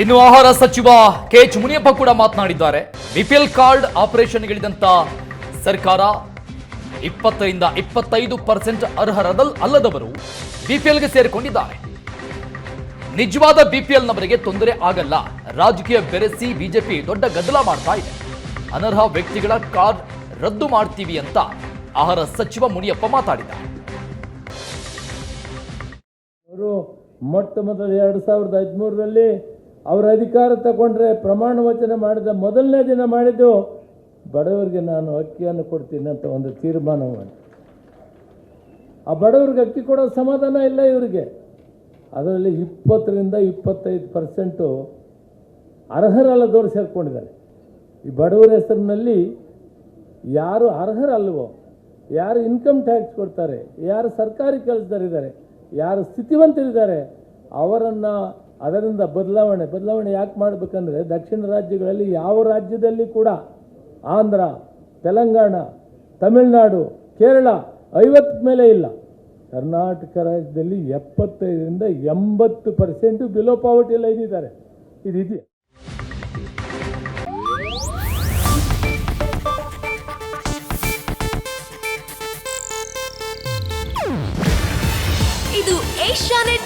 ಇನ್ನು ಆಹಾರ ಸಚಿವ ಕೆ ಎಚ್ ಮುನಿಯಪ್ಪ ಕೂಡ ಮಾತನಾಡಿದ್ದಾರೆ. ಬಿಪಿಎಲ್ ಕಾರ್ಡ್ ಆಪರೇಷನ್ಗಳಿದಂತ ಸರ್ಕಾರ ಇಪ್ಪತ್ತರಿಂದ ಇಪ್ಪತ್ತೈದು ಪರ್ಸೆಂಟ್ ಅರ್ಹರದಲ್ ಅಲ್ಲದವರು ಬಿಪಿಎಲ್ಗೆ ಸೇರಿಕೊಂಡಿದ್ದಾರೆ. ನಿಜವಾದ ಬಿಪಿಎಲ್ ನವರಿಗೆ ತೊಂದರೆ ಆಗಲ್ಲ. ರಾಜಕೀಯ ಬೆರೆಸಿ ಬಿಜೆಪಿ ದೊಡ್ಡ ಗದ್ದಲ ಮಾಡ್ತಾ ಇದೆ. ಅನರ್ಹ ವ್ಯಕ್ತಿಗಳ ಕಾರ್ಡ್ ರದ್ದು ಮಾಡ್ತೀವಿ ಅಂತ ಆಹಾರ ಸಚಿವ ಮುನಿಯಪ್ಪ ಮಾತಾಡಿದ್ದಾರೆ. ಮೊಟ್ಟ ಮೊದಲು ಎರಡು ಸಾವಿರದ ಹದಿಮೂರರಲ್ಲಿ ಅವರ ಅಧಿಕಾರ ತಗೊಂಡ್ರೆ ಪ್ರಮಾಣ ವಚನ ಮಾಡಿದ ಮೊದಲನೇ ದಿನ ಮಾಡಿದ್ದು, ಬಡವರಿಗೆ ನಾನು ಅಕ್ಕಿಯನ್ನು ಕೊಡ್ತೀನಿ ಅಂತ ಒಂದು ತೀರ್ಮಾನ ಮಾಡಿ ಆ ಬಡವರಿಗೆ ಅಕ್ಕಿ ಕೊಡೋ ಸಮಾಧಾನ ಇಲ್ಲ ಇವರಿಗೆ. ಅದರಲ್ಲಿ ಇಪ್ಪತ್ತರಿಂದ ಇಪ್ಪತ್ತೈದು ಪರ್ಸೆಂಟು ಅರ್ಹರಲ್ಲದವರು ಸೇರ್ಕೊಂಡಿದ್ದಾರೆ. ಈ ಬಡವರ ಹೆಸರಿನಲ್ಲಿ ಯಾರು ಅರ್ಹರಲ್ವೋ ಯಾರು ಇನ್ಕಮ್ ಟ್ಯಾಕ್ಸ್ ಕೊಡ್ತಾರೆ, ಯಾರು ಸರ್ಕಾರಿ ಕೆಲಸದಲ್ಲಿದ್ದಾರೆ, ಯಾರು ಸ್ಥಿತಿವಂತರಿದ್ದಾರೆ, ಅವರನ್ನು ಅದರಿಂದ ಬದಲಾವಣೆ ಬದಲಾವಣೆ ಯಾಕೆ ಮಾಡಬೇಕಂದ್ರೆ ದಕ್ಷಿಣ ರಾಜ್ಯಗಳಲ್ಲಿ ಯಾವ ರಾಜ್ಯದಲ್ಲಿ ಕೂಡ ಆಂಧ್ರ, ತೆಲಂಗಾಣ, ತಮಿಳುನಾಡು, ಕೇರಳ ಐವತ್ತು ಮೇಲೆ ಇಲ್ಲ. ಕರ್ನಾಟಕ ರಾಜ್ಯದಲ್ಲಿ ಎಪ್ಪತ್ತೈದರಿಂದ ಎಂಬತ್ತು ಪರ್ಸೆಂಟು ಬಿಲೋ ಪಾವರ್ಟಿ ಲೈನ್ ಇದ್ದಾರೆ. ಇದು ಇದು ಏಷ್ಯಾನೆಟ್